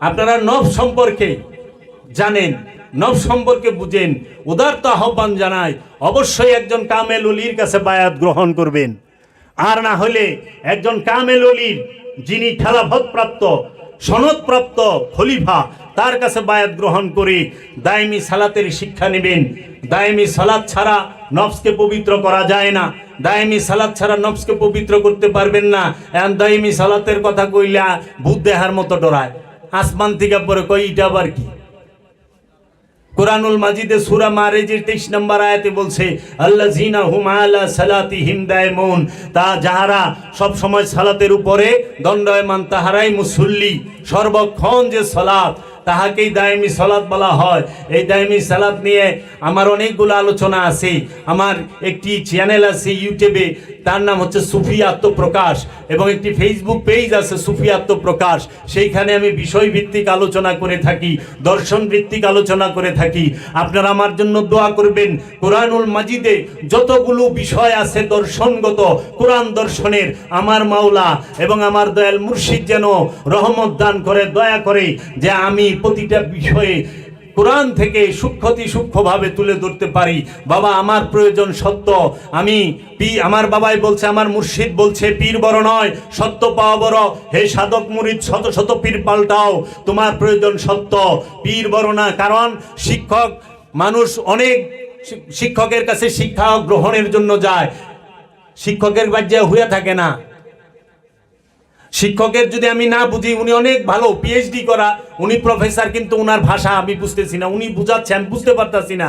আপনারা নব সম্পর্কে জানেন, নব সম্পর্কে বুঝেন। উদারত আহ্বান জানায় অবশ্যই একজন কামেল অলির কাছে বায়াত গ্রহণ করবেন। আর না হলে একজন কামেল অলির, যিনি খেলাফতপ্রাপ্ত, সনদপ্রাপ্ত খলিফা, তার কাছে বায়াত গ্রহণ করে দায়মি সালাতের শিক্ষা নেবেন। দায়মি সালাত ছাড়া নফসকে পবিত্র করা যায় না। দায়মি সালাত ছাড়া নফসকে পবিত্র করতে পারবেন না। এখন দায়মি সালাতের কথা কইলা ভূত দেহার মতো ডরায়। আসমান থেকে পরে কই এটা আবার কি? কোরআনুল মাজিদে সুরা মারেজের তেইশ নম্বর আয়াতে বলছে আল্লাহ জিনা হুম আলা সালাতি হিমদায়মন তা যাহারা সব সময় সালাতের উপরে দণ্ডয়মান, তাহারাই মুসল্লি সর্বক্ষণ যে সালাত তাহাকেই দায়মি সালাত বলা হয়। এই দায়মি সালাত নিয়ে আমার অনেকগুলো আলোচনা আছে। আমার একটি চ্যানেল আছে ইউটিউবে, তার নাম হচ্ছে সুফি আত্মপ্রকাশ এবং একটি ফেসবুক পেজ আছে সুফি আত্মপ্রকাশ। সেইখানে আমি বিষয়ভিত্তিক আলোচনা করে থাকি দর্শন ভিত্তিক আলোচনা করে থাকি। আপনারা আমার জন্য দোয়া করবেন, কোরআনুল মাজিদে যতগুলো বিষয় আছে দর্শনগত, কোরআন দর্শনের, আমার মাওলা এবং আমার দয়াল মুর্শিদ যেন রহমত দান করে, দয়া করে যে আমি প্রতিটা বিষয়ে কোরআন থেকে সূক্ষ্মতি সূক্ষ্মভাবে তুলে ধরতে পারি। বাবা, আমার প্রয়োজন সত্য। আমি পি, আমার বাবাই বলছে, আমার মুর্শিদ বলছে, পীর বড় নয়, সত্য পাওয়া বড়। হে সাধক মুরিদ, শত শত পীর পাল্টাও। তোমার প্রয়োজন সত্য। পীর বড় না, কারণ শিক্ষক মানুষ অনেক শিক্ষকের কাছে শিক্ষা গ্রহণের জন্য যায়। শিক্ষকের বাজ্যে হইয়া থাকে না। শিক্ষকের যদি আমি না বুঝি, উনি অনেক ভালো পিএইচডি করা, উনি প্রফেসর কিন্তু উনার ভাষা আমি বুঝতেছি না, উনি বুঝাচ্ছে আমি বুঝতে পারতাছি না।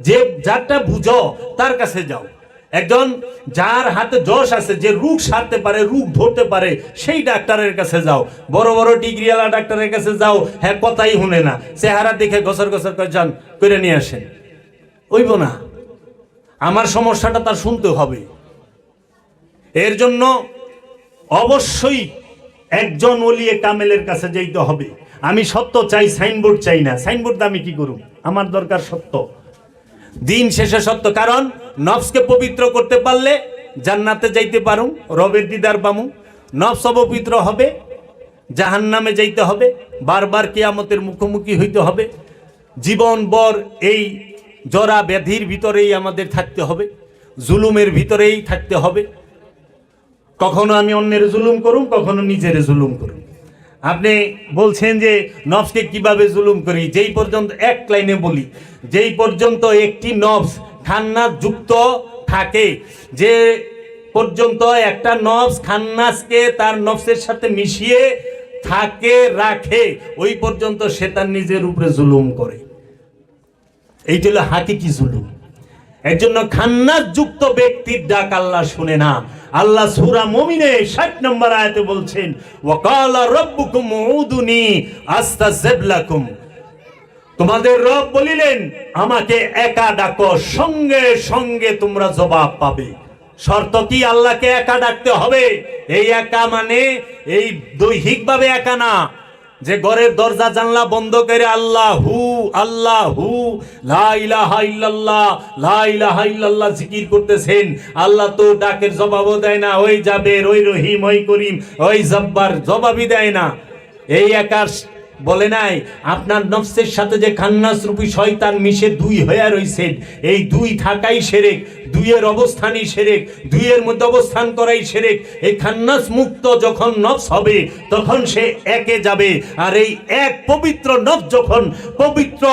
যে যারটা বুঝো, তার কাছে যাও। একজন যার হাতে যশ আছে, যে রোগ সারতে পারে, রোগ ধরতে পারে, সেই ডাক্তারের কাছে যাও। বড় বড় ডিগ্রিওয়ালা ডাক্তারের কাছে যাও হ্যাঁ কথাই শুনে না। চেহারা দেখে গসর গসর করে যান, করে নিয়ে আসেন। ওইব না। আমার সমস্যাটা তার শুনতে হবে। এর জন্য অবশ্যই একজন ওলিয়ে কামেলের কাছে যাইতে হবে। আমি সত্য চাই, সাইনবোর্ড চাই না। সাইনবোর্ড আমি কি করুম? আমার দরকার সত্য। দিন শেষে সত্য, কারণ নফসকে পবিত্র করতে পারলে জান্নাতে যাইতে পারুম, রবের দিদার পামু। নফস অপবিত্র হবে জাহান নামে যাইতে হবে, বারবার কিয়ামতের মুখোমুখি হইতে হবে। জীবন, বর এই জরা ব্যাধির ভিতরেই আমাদের থাকতে হবে, জুলুমের ভিতরেই থাকতে হবে। কখনো আমি অন্যের জুলুম করুম, কখনো নিজের জুলুম করুম। আপনি বলছেন যে নফসকে কীভাবে জুলুম করি? যেই পর্যন্ত এক লাইনে বলি, যেই পর্যন্ত একটি নফস খান্নাস যুক্ত থাকে, যে পর্যন্ত একটা নফস খান্নাসকে তার নফসের সাথে মিশিয়ে থাকে, রাখে, ওই পর্যন্ত সে তার নিজের উপরে জুলুম করে। এইটা হলো হাকিকি জুলুম। এর জন্য খান্নাস যুক্ত ব্যক্তির ডাক আল্লাহ শুনে না। আল্লাহ সূরা মুমিনে 60 নম্বর আয়াতে বলছেন, ওয়াকালা রাব্বুকুম উদুনি আস্তাজিব লাকুম। তোমাদের রব বলিলেন, আমাকে একা ডাকো, সঙ্গে সঙ্গে তোমরা জবাব পাবে। শর্ত কি আল্লাহকে একা ডাকতে হবে? এই একা মানে এই দৈহিকভাবে একা না। যে ঘরের দরজা জানলা বন্ধ করে আল্লাহ আল্লাহ হু লা ইলাহা ইল্লাল্লাহ, লা ইলাহা ইল্লাল্লাহ জিকির করতেছেন। আল্লাহ তো ডাকের জবাবও দেয় না, ওই যাবের ওই রহিম, ওই করিম, ওই জব্বার জবাবই দেয় না। এই আকাশ বলে নাই, আপনার নফসের সাথে যে খান্নাস রূপী শয়তান মিশে দুই হয়ে রইছেন, এই দুই থাকাই সেরেক। দুইয়ের অবস্থানই সেরেক, দুইয়ের মধ্যে অবস্থান করাই সেরেক। এই খান্নাস মুক্ত যখন নফস হবে, তখন সে একে যাবে। আর এই এক পবিত্র নফস যখন পবিত্র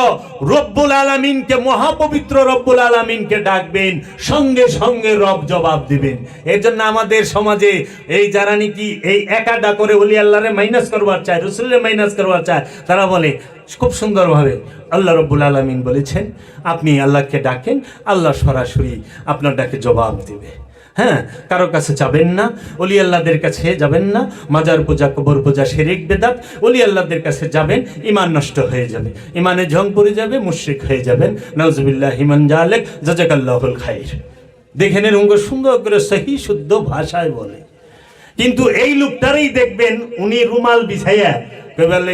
রব্বুল আলামিনকে, মহাপবিত্র রব্বুল আলামিনকে ডাকবেন, সঙ্গে সঙ্গে রব জবাব দিবেন। এর জন্য আমাদের সমাজে এই যারা নাকি এই একাডা করে ওলি আল্লাহরে মাইনাস করবার চায়, রসুলের মাইনাস করবার চায়, তারা বলে খুব সুন্দরভাবে আল্লাহ রব্বুল আলমিন বলেছেন, আপনি আল্লাহকে ডাকেন, আল্লাহ সরাসরি আপনার ডাকে জবাব দেবে। হ্যাঁ কারও কাছে যাবেন না, অলি আল্লাহদের কাছে যাবেন না, মাজার পূজা, কবর পূজা, শেরেক, বেদাত, অলি আল্লাহদের কাছে যাবেন ইমান নষ্ট হয়ে যাবে। ইমানে ঝং পড়ে যাবে, মুশরিক হয়ে যাবেন। নজবিল্লাহ ইমান জালেক, জাজাকাল্লাহুল খাইর। দেখে উঙ্গ সুন্দর করে সহি শুদ্ধ ভাষায় বলে। কিন্তু এই লোকটারই দেখবেন, উনি রুমাল বিছাইয়া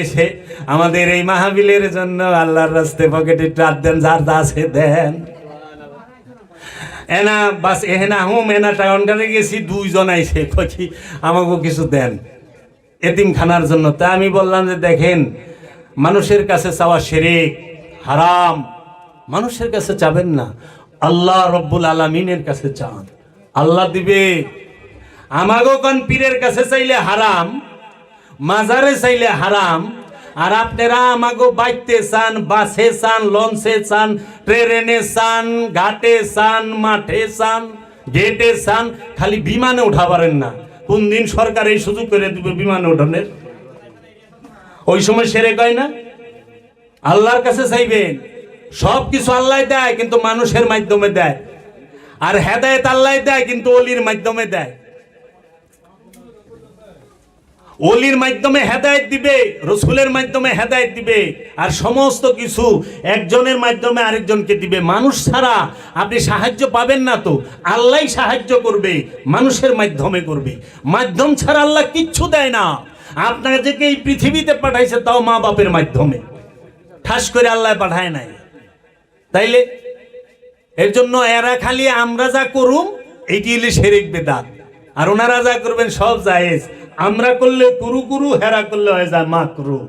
সে আমাদের এই মাহাবিলের জন্য আল্লাহর রাস্তে পকেটে টার দেন, যার আছে দেন। এনা বাস এহেনা হুম এনা টাউনটারে গেছি, দুইজন আইছে কই আমাকে কিছু দেন। এতিম খানার জন্য। তা আমি বললাম যে, দেখেন, মানুষের কাছে চাওয়া সেরেক, হারাম। মানুষের কাছে চাবেন না। আল্লাহ রব্বুল আলমিনের কাছে চান। আল্লাহ দিবে। আমাগো কন পীরের কাছে চাইলে হারাম। মাজারে চাইলে হারাম, আর আপনারা আমাগো বাইতে চান, বাসে চান, লঞ্চে চান, ট্রেনে চান, ঘাটে চান, মাঠে চান, গেটে চান, খালি বিমানে উঠা পারেন না। কোন দিন সরকার এই সুযোগ করে দিবে বিমানে ওঠানের ওই সময় সেরে কয় না? আল্লাহর কাছে চাইবেন। সব কিছু আল্লাহ দেয়, কিন্তু মানুষের মাধ্যমে দেয়। আর হেদায়েত আল্লাহ দেয়, কিন্তু অলির মাধ্যমে দেয়। অলির মাধ্যমে হেদায়েত দিবে, রসুলের মাধ্যমে হেদায়েত দিবে, আর সমস্ত কিছু একজনের মাধ্যমে আরেকজনকে দিবে। মানুষ ছাড়া আপনি সাহায্য পাবেন না তো। আল্লাহ সাহায্য করবে, মানুষের মাধ্যমে করবে। মাধ্যম ছাড়া আল্লাহ কিচ্ছু দেয় না। আপনাকে এই পৃথিবীতে পাঠাইছে, তাও মা বাপের মাধ্যমে। ঠাস করে আল্লাহ পাঠায় নাই। তাইলে এর জন্য এরা খালি আমরা যা করুম, এটি হলে শেরেক বেদাত। আর ওনারা যা করবেন সব জায়েজ। আমরা করলে কুরু কুরু হেরা করলে হয়ে যায় মাকরু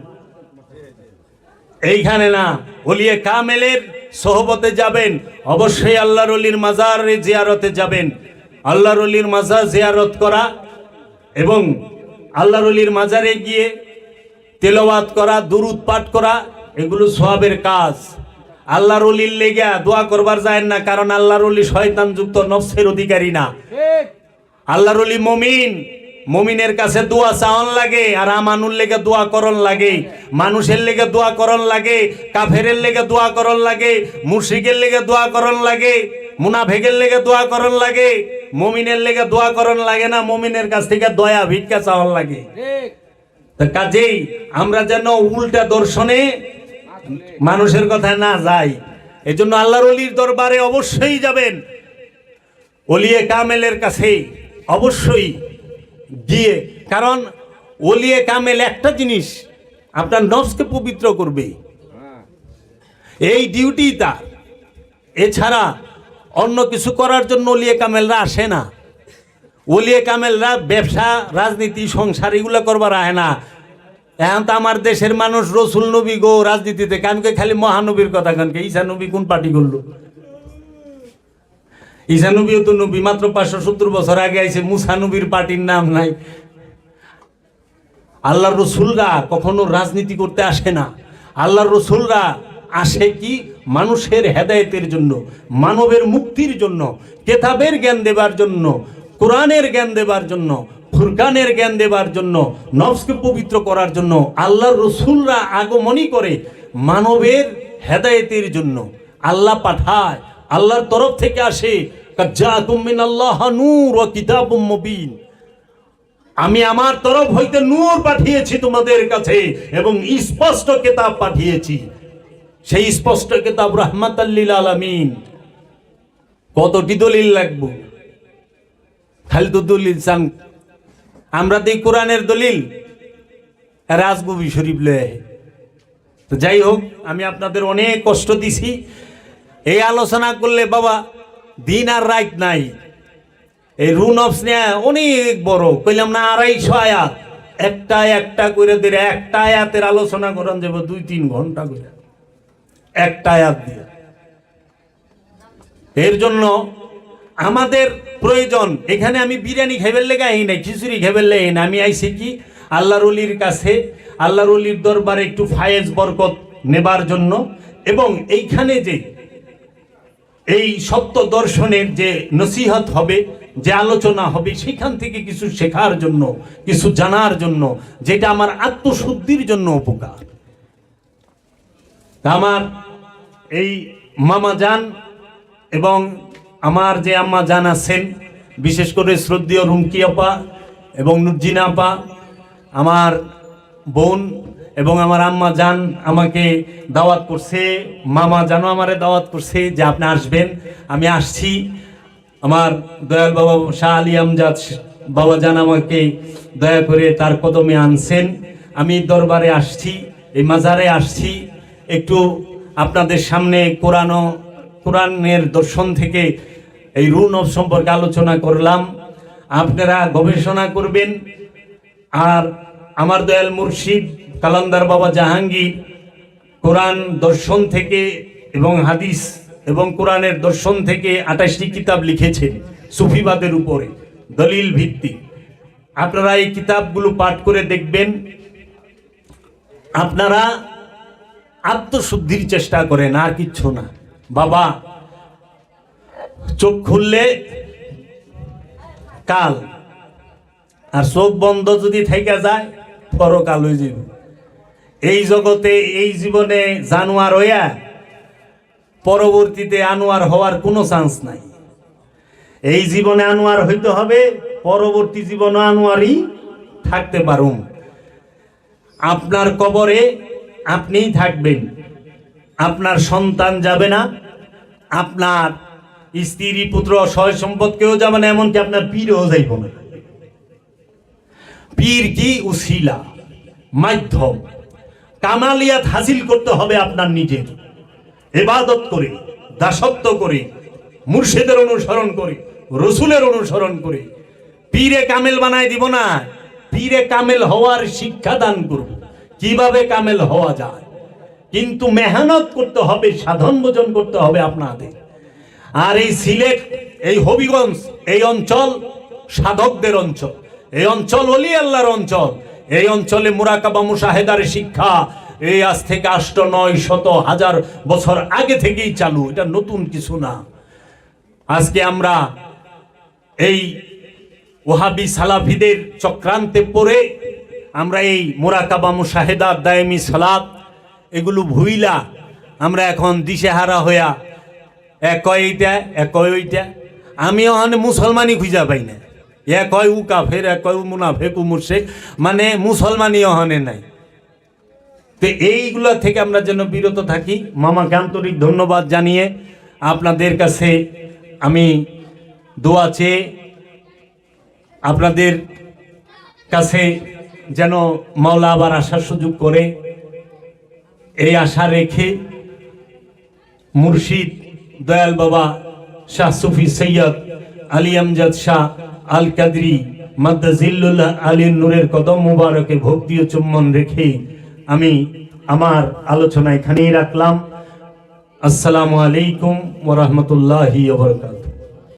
এইখানে না ওলিয়ে কামেলের সোহবতে যাবেন অবশ্যই আল্লাহর অলির মাজার জিয়ারতে যাবেন। আল্লাহর অলির মাজার জিয়ারত করা এবং আল্লাহর অলির মাজারে গিয়ে তেলাওয়াত করা দুরুদ পাঠ করা এগুলো সোয়াবের কাজ। আল্লাহর অলির লেগা দোয়া করবার যায় না কারণ আল্লাহর অলি শয়তান যুক্ত নফসের অধিকারী না। আল্লাহর অলি মমিন মমিনের কাছে দোয়া চাওয়ান লাগে আর আমানুর লেগে দোয়া করন লাগে মানুষের লেগে দোয়া করন লাগে কাফেরের লেগে দোয়া করন লাগে মুর্শিকের লেগে দোয়া করন লাগে মুনাফেকের লেগে দোয়া করন লাগে মমিনের লেগে দোয়া করন লাগে না মমিনের কাছ থেকে দয়া ভিক্ষা চাওয়ান লাগে। তা কাজেই আমরা যেন উল্টা দর্শনে মানুষের কথা না যাই এই জন্য আল্লাহর অলির দরবারে অবশ্যই যাবেন। অলিয়ে কামেলের কাছে অবশ্যই গিয়ে কারণ ওলিয়ে কামেল একটা জিনিস, আপনার নফসকে পবিত্র করবে। এই ডিউটি তার। এছাড়া অন্য কিছু করার জন্য ওলিয়ে কামেলরা আসে না। ওলিয়ে কামেলরা ব্যবসা, রাজনীতি, সংসার এগুলো করবার আহে না। এখন তো আমার দেশের মানুষ রসুল নবী গো, রাজনীতিতে, কানকে খালি মহানবীর কথা কানকে ঈশা নবী কোন পার্টি করল? নবীও তো নবী, মাত্র পাঁচশো সত্তর বছর আগে আইছে, মুসা নবীর পার্টির নাম নাই। আল্লাহর রসুলরা কখনো রাজনীতি করতে আসে না। আল্লাহর রসুলরা আসে কি? মানুষের হেদায়েতের জন্য, মানবের মুক্তির জন্য, কেতাবের জ্ঞান দেবার জন্য, কোরআনের জ্ঞান দেবার জন্য, ফুরকানের জ্ঞান দেবার জন্য নফসকে পবিত্র করার জন্য, আল্লাহর রসুলরা আগমনই করে মানবের হেদায়েতের জন্য আল্লাহ পাঠায়। আল্লাহর তরফ থেকে আসে আমি আমার তরফ হইতে নূর পাঠিয়েছি তোমাদের কাছে এবং স্পষ্ট কেতাব পাঠিয়েছি। সেই স্পষ্ট কিতাব রহমাতাল্লিল আলামিন। কতটি দলিল লাগবো? খালি তো দলিল চান। আমরা তো কোরআনের দলিল রাজববি শরীফ লয়ে। তো যাই হোক, আমি আপনাদের অনেক কষ্ট দিছি। এই আলোচনা করলে বাবা, দিন আর রাত নাই। এই রুন অফস নিয়ে অনেক বড়। কইলাম না আড়াইশো আয়াত। একটা একটা করে দিলে একটা আয়াতের আলোচনা করান যাব দুই তিন ঘণ্টা করে। একটা আয়াত দিয়ে। এর জন্য আমাদের প্রয়োজন, এখানে আমি বিরিয়ানি খেবের লেগে আই নাই, খিচুড়ি খেবের লেগে না আমি আইছি কি, আল্লাহর অলির কাছে, আল্লাহর অলির দরবারে একটু ফায়েজ বরকত নেবার জন্য। এবং এইখানে যে এই সত্য দর্শনের যে নসিহত হবে, যে আলোচনা হবে, সেখান থেকে কিছু শেখার জন্য, কিছু জানার জন্য, যেটা আমার আত্মশুদ্ধির জন্য উপকার। আমার এই মামা যান এবং আমার যে আম্মা জান আছেন, বিশেষ করে শ্রদ্ধেয় রুমকি আপা এবং নুরজিনা আমার বোন এবং আমার আম্মা যান আমাকে দাওয়াত করছে, মামা জানও আমারে দাওয়াত করছে যে আপনি আসবেন। আমি আসছি। আমার দয়াল বাবা শাহ আলী আমজাদ বাবা যান আমাকে দয়া করে তার কদমে আনছেন। আমি দরবারে আসছি, এই মাজারে আসছি। একটু আপনাদের সামনে কোরআন ও কোরআনের দর্শন থেকে এই রুন অফ সম্পর্কে আলোচনা করলাম। আপনারা গবেষণা করবেন। আর আমার দয়াল মুর্শিদ কালান্দার বাবা জাহাঙ্গীর কোরআন দর্শন থেকে এবং হাদিস এবং কোরআনের দর্শন থেকে আঠাশটি কিতাব লিখেছেন সুফিবাদের উপরে, দলিল ভিত্তি আপনারা এই কিতাবগুলো পাঠ করে দেখবেন, আপনারা আত্মশুদ্ধির চেষ্টা করেন, আর কিচ্ছু না। বাবা, চোখ খুললে কাল, আর চোখ বন্ধ যদি থেকে যায়, পরকাল হয়ে যাবে। এই জগতে, এই জীবনে জানোয়ার হইয়া পরবর্তীতে আনোয়ার হওয়ার কোনো চান্স নাই। এই জীবনে আনোয়ার হইতে হবে, পরবর্তী জীবনে আনোয়ারই থাকতে পারুম। আপনার কবরে আপনিই থাকবেন। আপনার সন্তান যাবে না। আপনার স্ত্রী, পুত্র সয় সম্পদ কেউ যাবে না, এমনকি আপনার পীরও যাইব না। পীর কি? উশিলা, মাধ্যম। কামালিয়াত হাসিল করতে হবে আপনার নিজের। এবাদত করে, দাসত্ব করে, মুর্শিদের অনুসরণ করে, রসুলের অনুসরণ করে। পীরে কামেল বানায় দিব না। পীরে কামেল হওয়ার শিক্ষা দান করব। কীভাবে কামেল হওয়া যায়? কিন্তু মেহনত করতে হবে, সাধন ভোজন করতে হবে আপনাদের। আর এই সিলেট, এই হবিগঞ্জ, এই অঞ্চল সাধকদের অঞ্চল। এই অঞ্চল অলি আল্লাহর অঞ্চল। এই অঞ্চলে মুরাকাবা মুশাহেদার শিক্ষা এই আজ থেকে আষ্ট, নয় শত, হাজার বছর আগে থেকেই চালু। এটা নতুন কিছু না। আজকে আমরা এই ওহাবি সালাফিদের চক্রান্তে পড়ে আমরা এই মোরাকাবা মুশাহেদা দায়মি সালাদ এগুলো ভুইলা আমরা এখন দিশেহারা হইয়া এক এইটা এক ওইটা। আমি ওখানে মুসলমানই খুঁজা পাই না। এক কয় উ কাফের এক কয় মুনাফেক, উ মুর্শেক মানে মুসলমানই ওখানে নাই। তো এইগুলো থেকে আমরা যেন বিরত থাকি। মামাকে আন্তরিক ধন্যবাদ জানিয়ে আপনাদের কাছে আমি দোয়া চেয়ে আপনাদের কাছে যেন মাওলা আবার আসার সুযোগ করে। এই আশা রেখে মুর্শিদ দয়াল বাবা শাহ সুফি সৈয়দ আলী আমজাদ শাহ আল কাদরি মাদ্দাজিল্লুল্লাহ আলী নূরের কদম মুবারকে ভক্তি ও চুম্বন রেখে। আমি আমার আলোচনা এখানেই রাখলাম। আসসালামু আলাইকুম ওরহমতুল্লাহি ওবরকাত